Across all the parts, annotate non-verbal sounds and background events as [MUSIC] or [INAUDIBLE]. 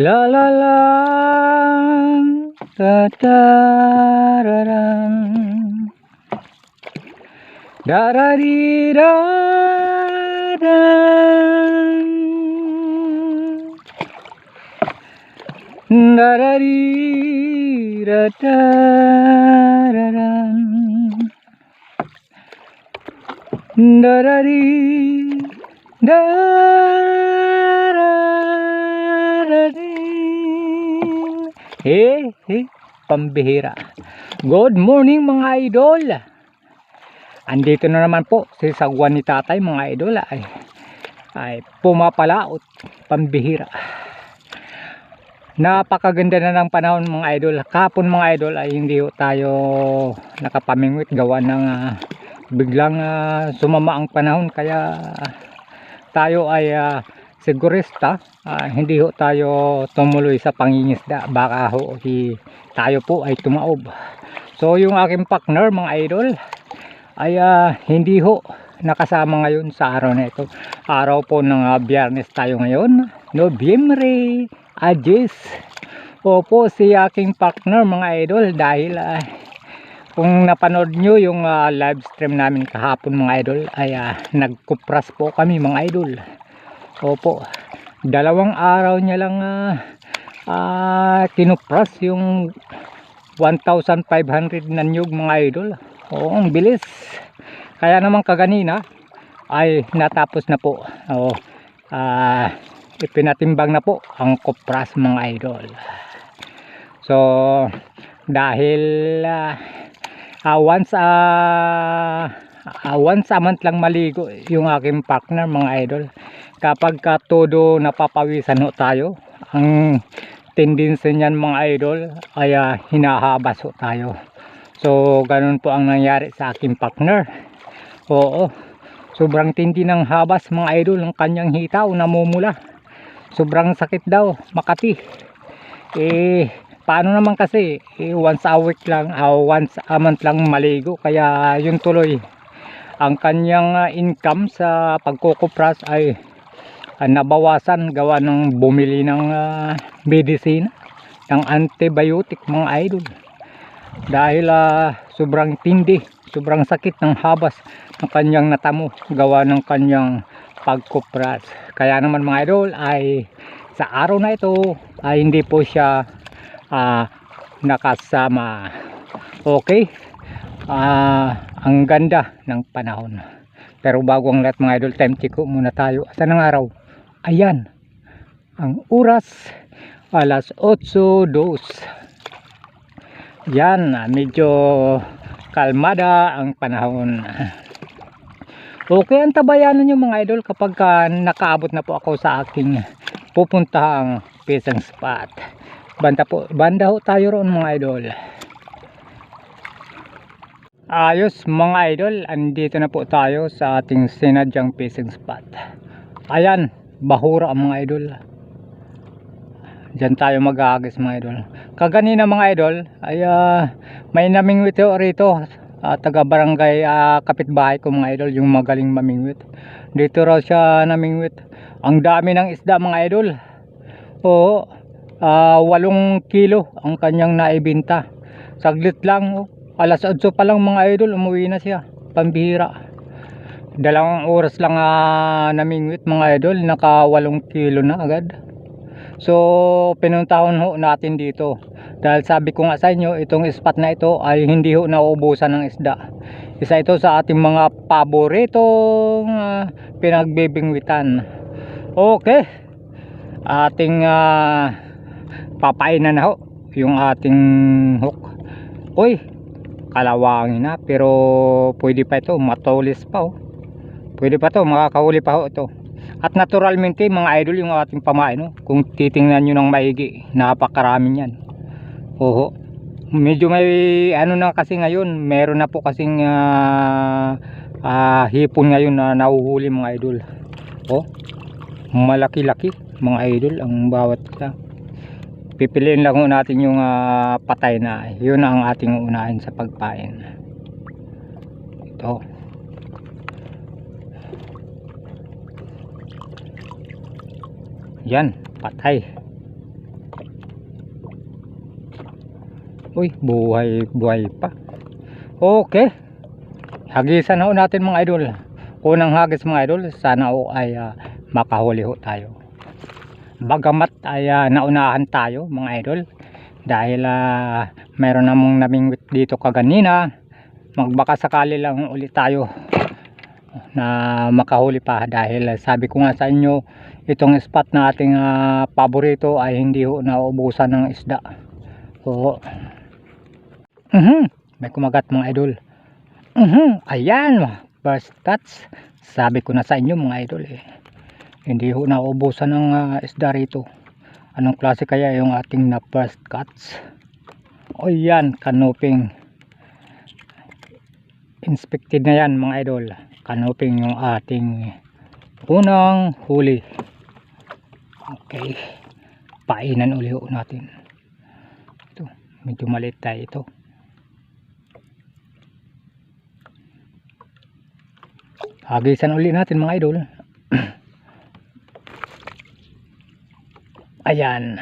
La la la, da da da da, da da dee da da, da da dee da da da da, da da dee da. Hey, hey, pambihira. Good morning mga idol. Andito na naman po si sagwan ni tatay mga idol ay, ay pumapalaot pambihira. Napakaganda na ng panahon mga idol. Kapon mga idol ay hindi tayo nakapamingwit gawa ng ah, biglang ah, sumama ang panahon kaya tayo ay ah, sigurista ah, hindi ho tayo tumuloy sa pangingisda. Baka ho hi, tayo po ay tumaob. So yung aking partner mga idol ay ah, hindi ho nakasama ngayon sa araw na ito. Araw po ng uh, biyernes tayo ngayon Nobyembre Adjes opo si aking partner mga idol dahil ah, kung napanood nyo yung ah, live stream namin kahapon mga idol ay ah, nagkupras po kami mga idol Opo. Dalawang araw niya lang ah ah, kinupras yung 1,500 na nyug mga idol. Oo, ang bilis. Kaya naman kaganina ay natapos na po. Oo. Ah, ipinatimbang na po ang kupras mga idol. So, dahil ah, ah, once ah ah, once a month lang maligo yung aking partner mga idol kapag ka todo napapawisan ho tayo ang tendency niyan mga idol ay ah, hinahabas tayo. So ganun po ang nangyari sa aking partner. Oo sobrang tindi ng habas mga idol ng kanyang hitaw namumula. Sobrang sakit daw makati. Eh paano naman kasi? Eh, once a week lang ah, once a month lang maligo. Kaya yun tuloy. Ang kanyang ah, income sa pagkukupras ay ah, nabawasan gawa ng bumili ng ah, medicine ng antibiotic mga idol. Dahil ah, sobrang tindi sobrang sakit ng habas ng kanyang natamo gawa ng kanyang pagkupras. Kaya naman mga idol ay sa araw na ito ay hindi po siya ah, nakasama. Okay? Ah, ang ganda ng panahon. Pero bago ang lahat mga idol time check muna tayo. Saan ang araw ayan. Ang oras alas 8.02 yan ah, medyo kalmada ang panahon. [LAUGHS] Okay ang tabayanan nyo mga idol kapag ka nakaabot na po ako sa aking pupuntahang pisang spot. Banda po banda ho tayo roon mga idol. Ayos mga idol, andito na po tayo sa ating sinadyang fishing spot. Ayan, bahura ang mga idol. Diyan tayo mag-aagis mga idol. Kaganina mga idol, ay ah, may namingwit rito. ah, taga barangay ah, kapitbahay ko mga idol, yung magaling mamingwit. Dito raw siya namingwit. Ang dami ng isda mga idol. Oo, ah, walong kilo ang kanyang naibinta. Saglit lang, oh. Alas 8 pa lang mga idol, umuwi na siya. Pambihira. Dalawang oras lang uh, namingwit mga idol, naka 8 kilo na agad. So, pinuntahon ho natin dito. Dahil sabi ko nga sa inyo, itong spot na ito ay hindi ho nauubusan ng isda. Isa ito sa ating mga paboritong uh, pinagbibingwitan. Okay. Ating uh, papainan na ho yung ating hook. Uy, kalawangin na pero pwede pa ito matulis pa oh pwede pa to makakahuli pa ho ito at naturalmente mga idol yung ating pamain no? kung titingnan nyo ng maigi napakarami yan oho. Medyo may ano na kasi ngayon meron na po kasing uh, uh, hipon ngayon na nauhuli mga idol. Oh malaki laki mga idol ang bawat isa. Pipiliin lang natin yung uh, patay na. Yun ang ating unahin sa pagpain. Ito Yan, patay. Uy, buhay-buhay pa. Okay. Hagisan ho natin mga idol. Unang hagis mga idol, sana ho ay uh, makahuli ho tayo. Bagamat ay uh, naunahan tayo mga idol dahil uh, meron namang namingwit dito kaganina magbaka sakali lang ulit tayo na makahuli pa dahil sabi ko nga sa inyo itong spot na ating ah, paborito ay hindi ho nauubusan ng isda. Oo. Mhm. May kumagat mga idol. Mhm. Ayan. First touch. Sabi ko na sa inyo mga idol eh. Hindi ho nauubusan ng ah, isda rito. Anong klase kaya yung ating na first cuts? O yan, canoping. Inspected na yan mga idol. Canoping yung ating unang huli. Okay. Painan uli natin. Ito, medyo maliit tayo ito. Hagisan uli natin mga idol. [CLEARS THROAT] Ayan.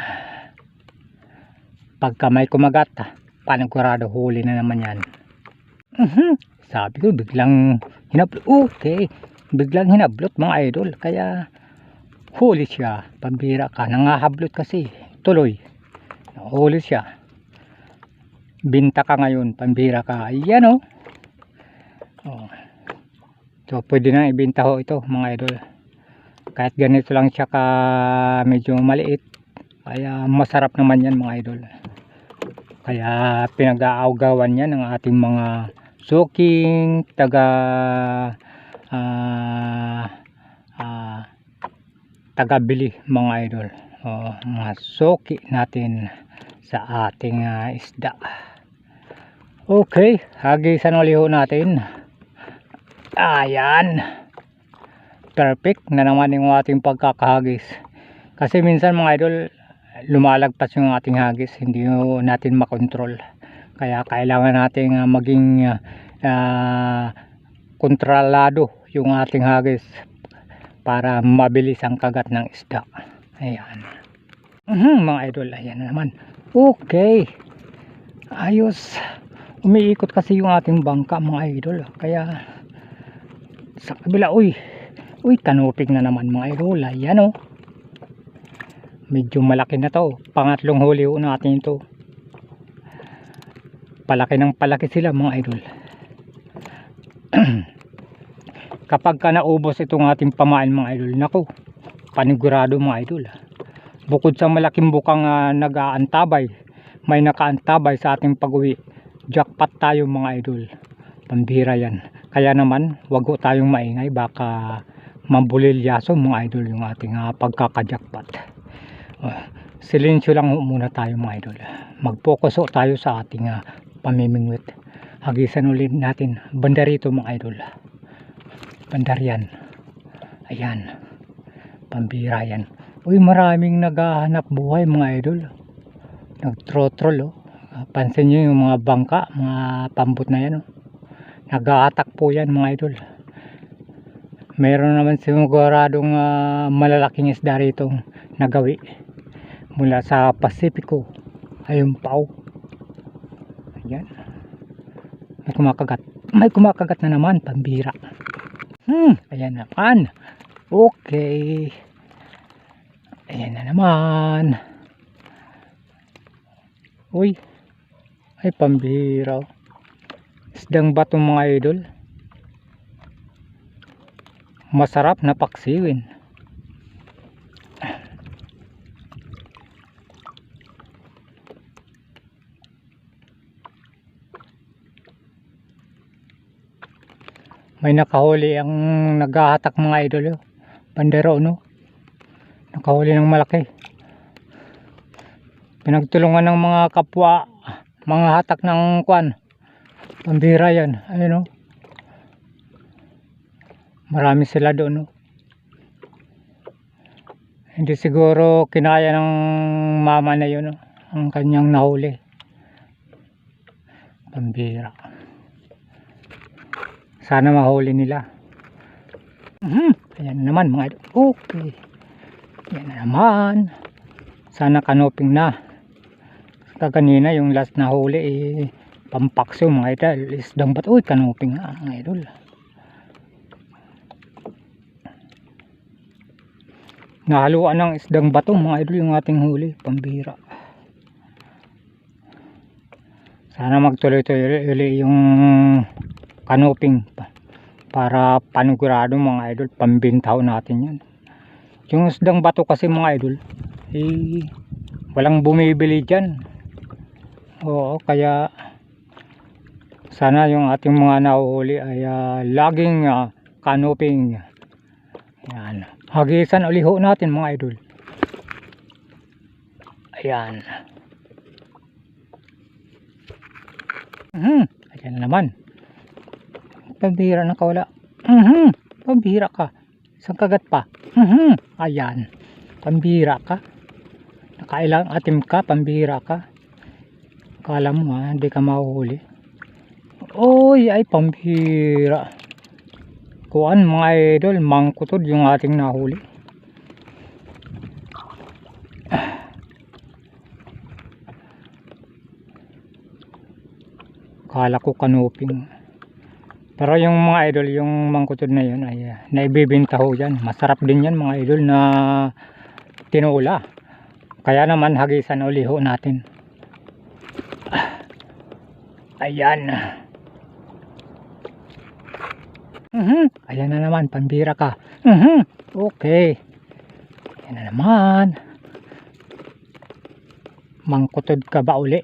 Pagka may kumagat, panigurado huli na naman yan. Mhm. Sabi ko, biglang hinablot. Okay. Biglang hinablot mga idol. Kaya huli siya. Pambira ka. Nangahablot kasi. Tuloy. Huli siya. Binta ka ngayon. Pambira ka. Ayan o. Oh. So, pwede na ibenta ho ito mga idol. Kahit ganito lang siya ka medyo maliit. Kaya masarap naman yan mga idol. Kaya pinag-aawgawan yan ng ating mga suking taga ah ah, taga bili mga idol. O, mga suki natin sa ating ah, isda. Okay, hagisan ulit ho natin. Ayan. Perfect na naman yung ating pagkakahagis. Kasi minsan mga idol, lumalagpas yung ating hagis. Hindi natin makontrol. Kaya kailangan natin ah, maging ah, kontrolado yung ating hagis para mabilis ang kagat ng isda. Ayan. Mhm, mga idol, ayan na naman. Okay. Ayos. Umiikot kasi yung ating bangka mga idol. Kaya sa kabila, uy. Uy, kanupig na naman mga idol. Ayan o. Medyo malaki na to. Pangatlong huli ho natin ito. Palaki ng palaki sila mga idol. Kapag ka naubos itong ating pamain mga idol, nako, panigurado mga idol. Bukod sa malaking bukang ah, nag-aantabay, may nakaantabay sa ating pag-uwi. Jackpot tayo mga idol. Pambira yan. Kaya naman, wag tayong maingay. Baka mambulilyaso mga idol yung ating uh, pagkakajackpot. Uh, silensyo lang muna tayo mga idol. Mag-focus ho tayo sa ating uh, pamimingwit. Hagisan ulit natin. Banda rito mga idol. Bandar yan. Ayan. Pambira yan. Uy, maraming naghahanap buhay mga idol. Nagtrotrol oh. Pansin nyo yung mga bangka, mga pambot na yan oh. Nag-aatak po yan mga idol. Meron naman siguradong uh, malalaking isda rito nagawi mula sa Pasipiko. Ayun pa oh. Ayan. May kumakagat. May kumakagat na naman, pambira. Hmm, ayan naman. Okay. Ayan na naman. Uy. Ay, pambira. Isdang bato mga idol. Masarap na paksiwin. May nakahuli ang naghahatak mga idol. oh. Bandero no. Nakahuli ng malaki. Pinagtulungan ng mga kapwa, mga hatak ng kwan. Pambira yan. Ayun o. Marami sila doon o. Hindi siguro kinaya ng mama na yun o. Ang kanyang nahuli. Pambira. Sana mahuli nila. Mhm. Ayan na naman mga idol. Okay. Ayan na naman. Sana kanoping na. kaganina yung last na huli eh, pampakso mga idol isdang bato uy kanuping nga mga idol nahaluan ng isdang bato mga idol yung ating huli pambira sana magtuloy-tuloy yung kanuping pa. Para panigurado mga idol pambintaw natin yan yung isdang bato kasi mga idol eh walang bumibili dyan. Oo kaya sana yung ating mga nahuhuli ay ah, laging ah, canoping yan hagisan uliho natin mga idol. Ayan. Mhm ayan na naman pambira na kawala mhm. Pambira ka. Isang kagat pa. Mhm. Ayan. Pambira ka. Nakailang atim ka pambira ka. Kala mo ha hindi ka mahuhuli. Oy ay pambira kuan mga idol mangkutod yung ating nahuli. Kala ko kanuping pero yung mga idol yung mangkutod na yun ay uh, naibibinta ho yan masarap din yan mga idol na tinula kaya naman hagisan uli ho natin ayan Mhm. Ayan na naman, pambira ka. Mhm. Okay. Ayan na naman. Mangkutod ka ba uli?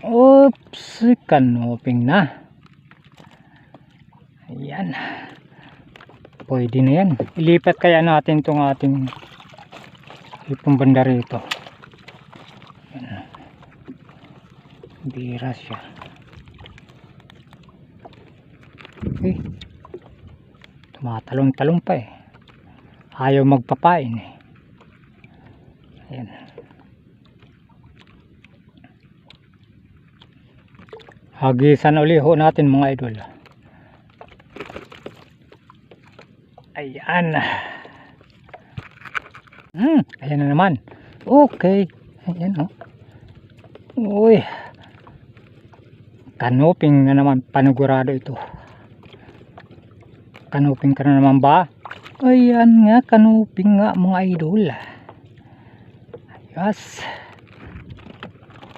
Oops, kanoping na. Ayan. Pwede na yan. Ilipat kaya natin tong ating ipong banda rito. Ayan. Bira siya. Eh, tumatalong-talong pa eh. Ayaw magpapain eh. Ayan. Hagisan uli ho natin mga idol. Ayan. Hmm, ayan na naman. Okay. Ayan oh. Uy. Kanoping na naman panigurado ito. Kanuping ka na naman ba? Ayan nga, kanuping nga mga idol. Yes.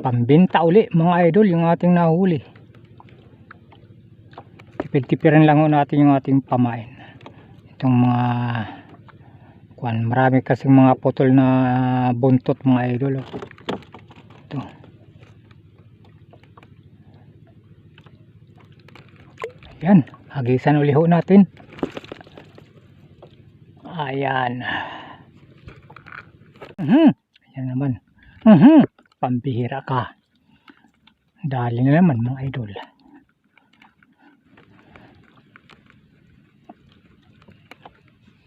Pambinta uli mga idol yung ating nahuli. Tipid-tipirin lang natin yung ating pamain. Itong mga kuan marami kasing mga putol na buntot mga idol. oh. Ito. Ayan, hagisan uli ho natin. Ayan. Mhm. Ayan naman. Mhm. Pambihira ka. Dali na naman mga idol.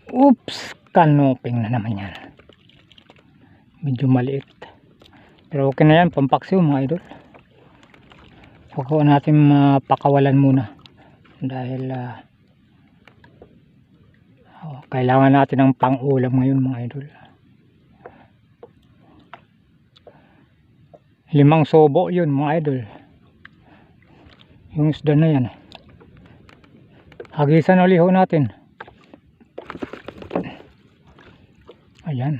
Oops, kanoping na naman yan. Medyo maliit. Pero okay na yan, pampaksiw mga idol. Huwag ko natin mapakawalan muna. Dahil ah, oh, kailangan natin ng pang-ulam ngayon mga idol. Limang sobo yun mga idol. Yung isda na yan. Hagisan ulit ho natin. Ayan.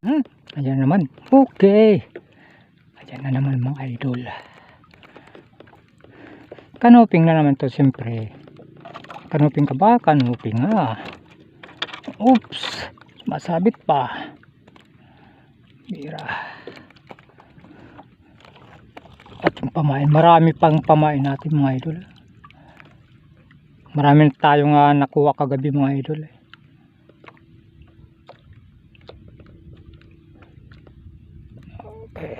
Hmm, ayan naman. Okay. Ayan na naman mga idol. Kanoping na naman to siyempre. Kanoping ka ba? Kanoping nga. Oops. Masabit pa. Mira. At yung pamain. Marami pang pamain natin mga idol. Marami tayong uh, nakuha kagabi mga idol. Eh. Okay.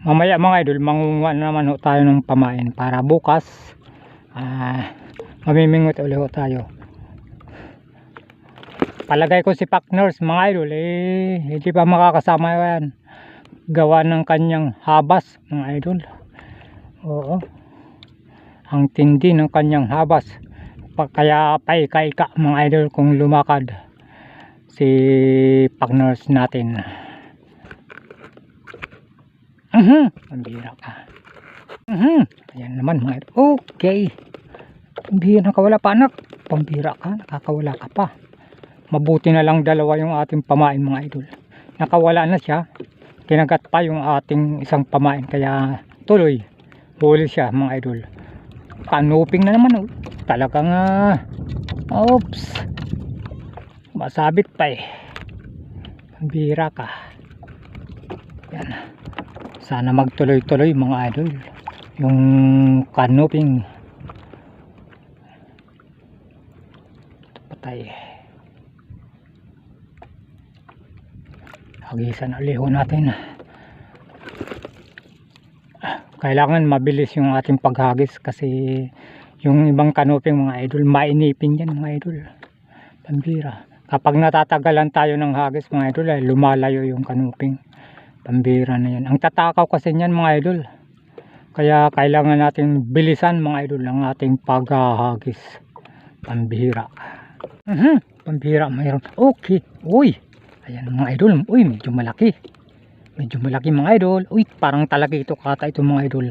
Mamaya mga idol, mangunguha na naman ho tayo ng pamain para bukas ah mamimingot ulit ho tayo. Palagay ko si Pakners mga idol eh hindi pa makakasama yan. Gawa ng kanyang habas mga idol. Oo. Ang tindi ng kanyang habas. Pa- Kaya paika-ika mga idol kung lumakad. si partners natin mhm pambira ka ayan naman mga idol. Okay. Pambira nakawala pa anak. Pambira ka nakakawala ka pa. Mabuti na lang dalawa yung ating pamain mga idol. Nakawala na siya. Kinagat pa yung ating isang pamain kaya tuloy. Huli siya mga idol. Kanuping na naman oh. talagang ah, oops. Masabit pa eh. Pambira ka. Yan sana magtuloy tuloy mga idol. Yung kanuping patay hagisan ulit ho natin. Kailangan mabilis yung ating paghagis kasi yung ibang kanuping mga idol mainipin yan mga idol. Pambira. Kapag natatagalan tayo ng hagis mga idol ay lumalayo yung kanuping pambira na yan ang tatakaw kasi yan mga idol kaya kailangan natin bilisan mga idol ang ating paghahagis. Pambira mhm. Pambira mayroon. Okay. Uy. Ayan mga idol. Uy medyo malaki. Medyo malaki mga idol. Uy parang talakitok ata ito mga idol.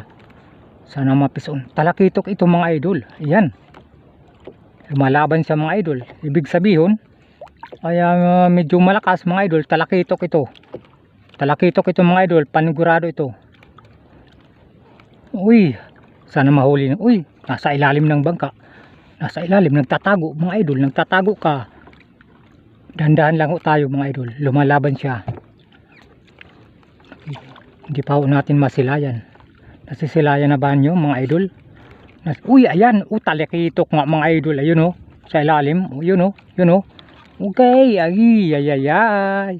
Sana mapison. Talakitok ito mga idol. Ayan. Lumalaban siya mga idol. Ibig sabihin ay ah, medyo malakas mga idol talakitok ito talakitok ito mga idol. Panigurado ito. Uy sana mahuli na. Uy nasa ilalim ng bangka. Nasa ilalim nagtatago. Mga idol nagtatago ka. Dandahan lang tayo mga idol. Lumalaban siya. Hindi pa ho natin masilayan. Nasisilayan na ba nyo mga idol? Nas uy ayan. Uh, talakitok nga mga idol. Ayun oh. Sa ilalim. Oh, yun oh. Yun oh. Okay. Ay ay ay ay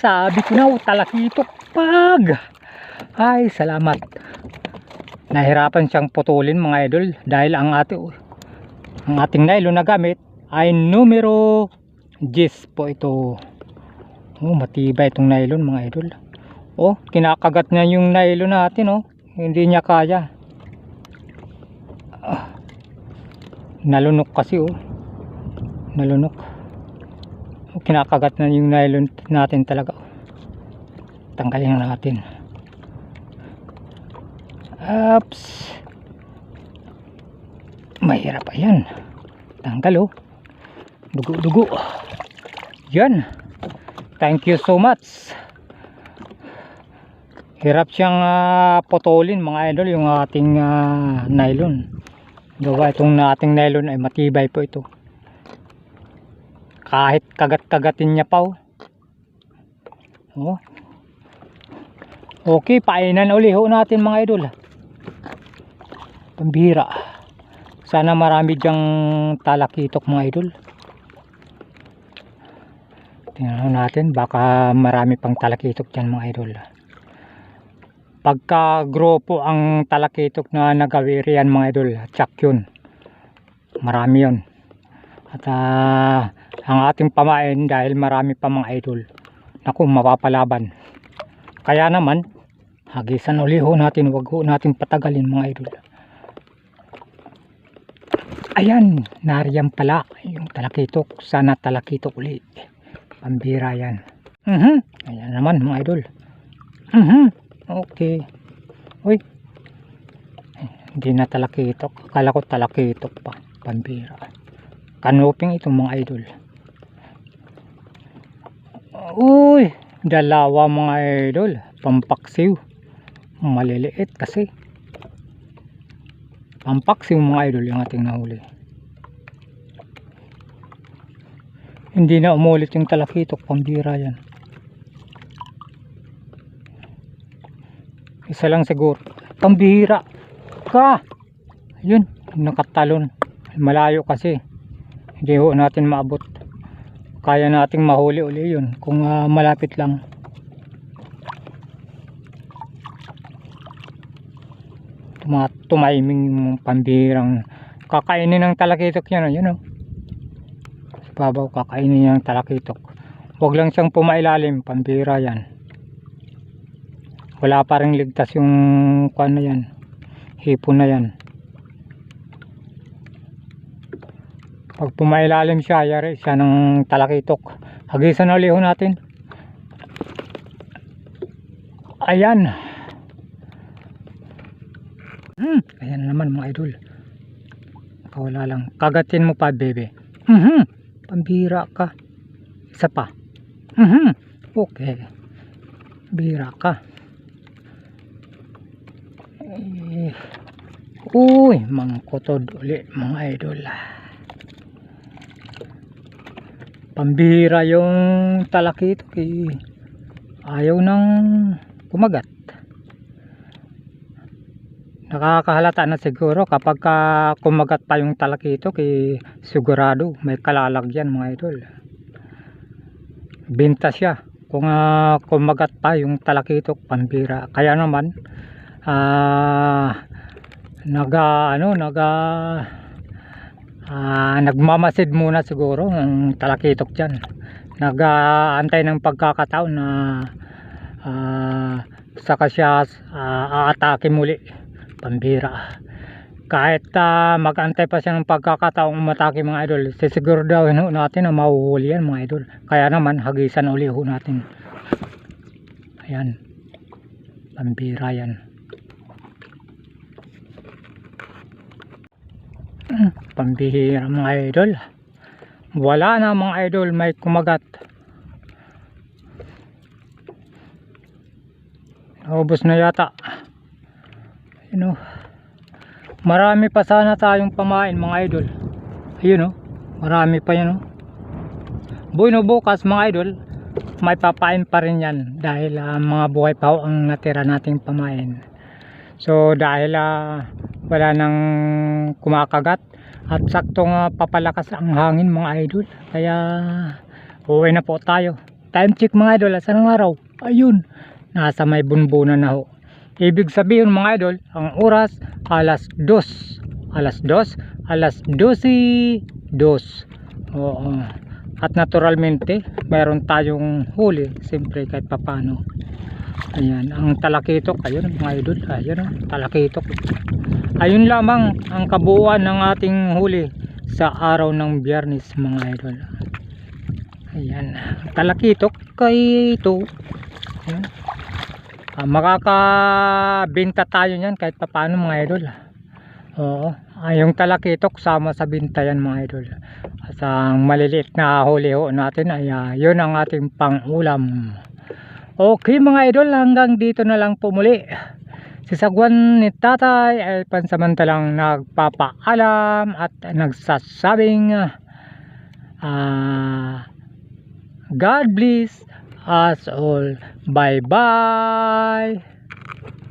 sabi ko na talakitok pag. Ay salamat. Nahirapan siyang putulin mga idol dahil ang ating ang ating nylon na gamit ay numero 10 po ito. Oh matibay itong nylon mga idol. Oh kinakagat niya yung nylon natin oh. Hindi niya kaya. Ah, nalunok kasi oh. Nalunok kinakagat na yung nylon natin talaga tanggalin na natin Ups. Mahirap pa. Tanggal oh. Dugo, dugo. Yan. Thank you so much. Hirap siyang ah, putulin mga idol yung ating ah, nylon. Gawa itong ating nylon ay matibay po ito. Kahit kagat-kagatin niya pa oh. Oh. Okay, painan uli ho natin mga idol. Pambihira. Sana marami diyang talakitok mga idol. Tingnan natin, baka marami pang talakitok dyan mga idol. Pagka grupo ang talakitok na nagawirian mga idol, tsak yun. Marami yun. At ah, ang ating pamain dahil marami pa mga idol. Naku, mapapalaban. Kaya naman, hagisan uli ho natin, wag ho natin patagalin mga idol. Ayan, nariyan pala yung talakitok. Sana talakitok uli. Pambira yan. Mhm. Ayan naman mga idol. Mhm. Okay. Uy. Hindi na talakitok. Akala ko talakitok pa. Pambira. Kanuping itong mga idol. Uy. Dalawa mga idol. Pampaksiw. Maliliit kasi. Pampaksiw mga idol yung ating nahuli. Hindi na umulit yung talakitok. Pambira yan. Isa lang siguro. Pambihira. Ka. Ayun. Nakatalon. Malayo kasi. Hindi ho natin maabot. Kaya nating mahuli uli yun. Kung ah, malapit lang. Tuma tumaiming yung pambihirang kakainin ng talakitok yan. Ayun o. Babaw kakainin ng talakitok. Huwag lang siyang pumailalim. Pambihira yan wala pa rin ligtas yung kuan na yan hipon na yan pag pumailalim siya yari siya ng talakitok Hagisan na ulit natin. Ayan. Hmm, ayan naman mga idol. Kawala lang. Kagatin mo pa, bebe. Mhm. Pambira ka. Isa pa. Mhm. Okay. Bira ka. Eh, uy, mangkotod uli mga idol. Pambira yung talakito kay ayaw nang kumagat. Nakakahalata na siguro kapag ka kumagat pa yung talakito kay sigurado may kalalagyan mga idol. Binta siya kung ah, kumagat pa yung talakito pambira. Kaya naman ah naga ano naga ah, nagmamasid muna siguro ang talakitok dyan. Nagaantay ng pagkakataon na ah, saka siya ah, aatake muli. Pambira. Kahit ah, magantay pa siya ng pagkakataong umatake mga idol sisiguro daw natin na mahuhuli yan mga idol. Kaya naman hagisan uli ho natin. Ayan. Pambira yan Hmm, pambihira mga idol. Wala na mga idol. May kumagat. Naubos na yata. Yun o marami pa sana tayong pamain mga idol. Ayun o marami pa yan o bueno bukas mga idol may papain pa rin yan dahil ah, mga buhay pa ang natira nating pamain. So dahil ah, wala nang kumakagat. At saktong ah, papalakas ang hangin mga idol. Kaya uwi na po tayo. Time check mga idol. Asan ang araw? Ayun. Nasa may bunbunan na ho. Ibig sabihin mga idol ang oras alas 2 alas 2 alas 12 2 oo. At naturalmente meron tayong huli siyempre kahit papano. Ayan ang talakitok. Ayun mga idol. Ayun talakitok ayun lamang ang kabuuan ng ating huli sa araw ng biyernes mga idol. Ayan. Talakitok kay ito. Ayan. Ah, makakabenta tayo niyan kahit paano mga idol. Oo. Ah, yung talakitok sama sa binta yan mga idol. At ang maliliit na huli ho natin ay ah, yun ang ating pangulam. Okay mga idol hanggang dito na lang po muli si Sagwan ni Tatay ay pansamantalang nagpapaalam at nagsasabing ah God bless us all. Bye bye.